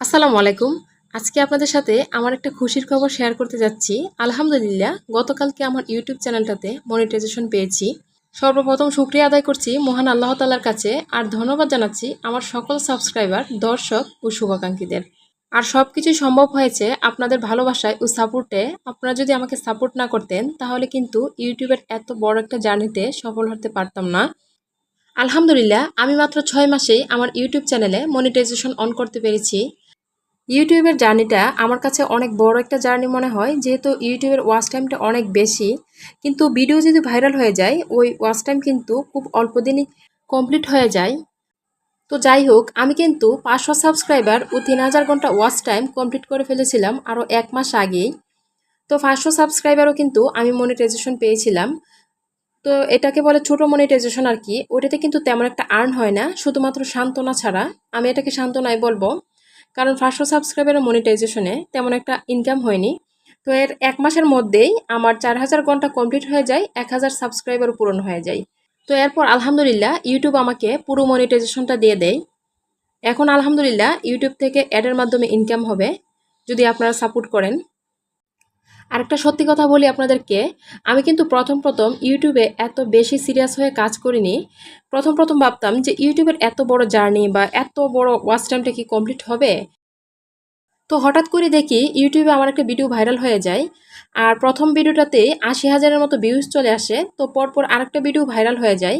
আসসালামু আলাইকুম। আজকে আপনাদের সাথে আমার একটা খুশির খবর শেয়ার করতে যাচ্ছি। আলহামদুলিল্লাহ, গতকালকে আমার ইউটিউব চ্যানেলটাতে মনিটাইজেশন পেয়েছি। সর্বপ্রথম শুক্রিয়া আদায় করছি মহান আল্লাহ তাল্লার কাছে আর ধন্যবাদ জানাচ্ছি আমার সকল সাবস্ক্রাইবার, দর্শক ও শুভাকাঙ্ক্ষীদের। আর সব কিছুই সম্ভব হয়েছে আপনাদের ভালোবাসায় ও সাপোর্টে আপনারা যদি আমাকে সাপোর্ট না করতেন, তাহলে কিন্তু ইউটিউবের এত বড় একটা জার্নিতে সফল হতে পারতাম না। আলহামদুলিল্লাহ, আমি মাত্র ছয় মাসেই আমার ইউটিউব চ্যানেলে মনিটাইজেশন অন করতে পেরেছি। ইউটিউবের জার্নিটা আমার কাছে অনেক বড় একটা জার্নি মনে হয়, যেহেতু ইউটিউবের ওয়াচ টাইমটা অনেক বেশি। কিন্তু ভিডিও যদি ভাইরাল হয়ে যায়, ওই ওয়াচ টাইম কিন্তু খুব অল্প দিনই কমপ্লিট হয়ে যায়। তো যাই হোক, আমি কিন্তু পাঁচশো সাবস্ক্রাইবার ও তিন হাজার ঘণ্টা ওয়াচ টাইম কমপ্লিট করে ফেলেছিলাম আরও এক মাস আগেই। তো পাঁচশো সাবস্ক্রাইবারও কিন্তু আমি মনিটাইজেশন পেয়েছিলাম। তো এটাকে বলে ছোট মনিটাইজেশন আর কি। ওটাতে কিন্তু তেমন একটা আর্ন হয় না, শুধুমাত্র সান্ত্বনা ছাড়া। আমি এটাকে সান্ত্বনাই বলব। কারণ ফার্স্ট সাবস্ক্রাইবারের মনিটাইজেশনে তেমন একটা ইনকাম হয়নি। তো এর এক মাসের মধ্যেই আমার চার হাজার ঘণ্টা কমপ্লিট হয়ে যায়, এক হাজার সাবস্ক্রাইবার পূরণ হয়ে যায়। তো এরপর আলহামদুলিল্লাহ ইউটিউব আমাকে পুরো মনিটাইজেশনটা দিয়ে দেয়। এখন আলহামদুলিল্লাহ ইউটিউব থেকে অ্যাডের মাধ্যমে ইনকাম হবে, যদি আপনারা সাপোর্ট করেন। আরেকটা সত্যি কথা বলি আপনাদেরকে, আমি কিন্তু প্রথম প্রথম ইউটিউবে এত বেশি সিরিয়াস হয়ে কাজ করিনি। প্রথম প্রথম ভাবতাম যে ইউটিউবের এত বড় জার্নি বা এত বড় ওয়াচ টাইমটা কি কমপ্লিট হবে? তো হঠাৎ করে দেখি ইউটিউবে আমার একটা ভিডিও ভাইরাল হয়ে যায়। আর প্রথম ভিডিওটাতে আশি হাজারের মতো ভিউজ চলে আসে, তো পরপর আরেকটা ভিডিও ভাইরাল হয়ে যায়।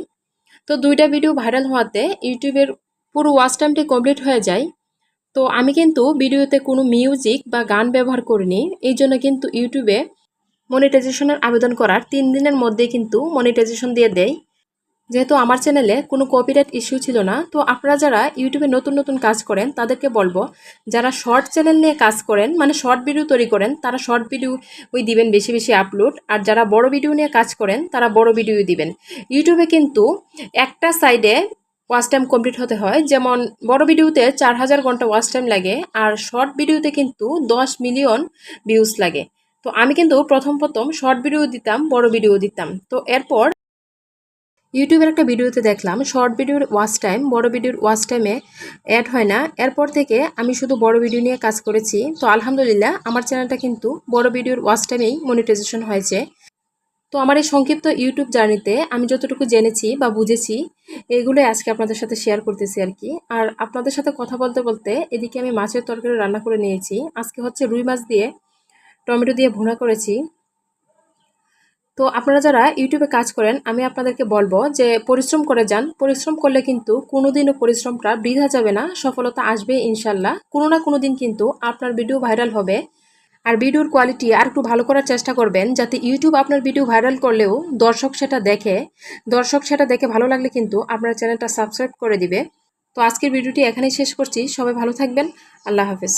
তো দুইটা ভিডিও ভাইরাল হওয়াতে ইউটিউবের পুরো ওয়াচ টাইমটি কমপ্লিট হয়ে যায়। তো আমি কিন্তু ভিডিওতে কোনো মিউজিক বা গান ব্যবহার করিনি, এই জন্য কিন্তু ইউটিউবে মনিটাইজেশনের আবেদন করার তিন দিনের মধ্যেই কিন্তু মনিটাইজেশন দিয়ে দেয় যেহেতু আমার চ্যানেলে কোনো কপিরাইট ইস্যু ছিল না, তো আপনারা যারা ইউটিউবে নতুন নতুন কাজ করেন, তাদেরকে বলব, যারা শর্ট চ্যানেল নিয়ে কাজ করেন মানে শর্ট ভিডিও তৈরি করেন, তারা শর্ট ভিডিও ওই দিবেন বেশি বেশি আপলোড আর যারা বড় ভিডিও নিয়ে কাজ করেন, তারা বড় ভিডিও দিবেন। ইউটিউবে কিন্তু একটা সাইডে ওয়াচ টাইম কমপ্লিট হতে হয়। যেমন বড় ভিডিওতে চার হাজার ঘণ্টা ওয়াচ টাইম লাগে আর শর্ট ভিডিওতে কিন্তু দশ মিলিয়ন ভিউজ লাগে। তো আমি কিন্তু প্রথম প্রথম শর্ট ভিডিও দিতাম, বড় ভিডিও দিতাম। তো এরপর ইউটিউবের একটা ভিডিওতে দেখলাম, শর্ট ভিডিওর ওয়াচ টাইম, বড় ভিডিওর ওয়াচ টাইমে অ্যাড হয় না। এরপর থেকে আমি শুধু বড় ভিডিও নিয়ে কাজ করেছি। তো আলহামদুলিল্লাহ, আমার চ্যানেলটা কিন্তু বড় ভিডিওর ওয়াচ টাইমেই মনিটাইজেশন হয়েছে। তো আমার এই সংক্ষিপ্ত ইউটিউব জার্নিতে আমি যতটুকু জেনেছি বা বুঝেছি, এগুলোই আজকে আপনাদের সাথে শেয়ার করতেছি আর কি। আর আপনাদের সাথে কথা বলতে বলতে এদিকে আমি মাছের তরকারি রান্না করে নিয়েছি। আজকে হচ্ছে রুই মাছ দিয়ে টমেটো দিয়ে ভুনা করেছি। তো আপনারা যারা ইউটিউবে কাজ করেন, আমি আপনাদেরকে বলব যে পরিশ্রম করে যান। পরিশ্রম করলে কিন্তু কোনোদিনও পরিশ্রমটা বৃথা যাবে না, সফলতা আসবে ইনশাল্লাহ। কোনো না কোনো দিন কিন্তু আপনার ভিডিও ভাইরাল হবে। আর ভিডিওর কোয়ালিটি আর একটু ভালো করার চেষ্টা করবেন যাতে ইউটিউব আপনার ভিডিও ভাইরাল করলেও দর্শক সেটা দেখে, দর্শক সেটা দেখে ভালো লাগলে কিন্তু আপনার চ্যানেলটা সাবস্ক্রাইব করে দিবে। তো আজকের ভিডিওটি এখানেই শেষ করছি। সবাই ভালো থাকবেন। আল্লাহ হাফেজ।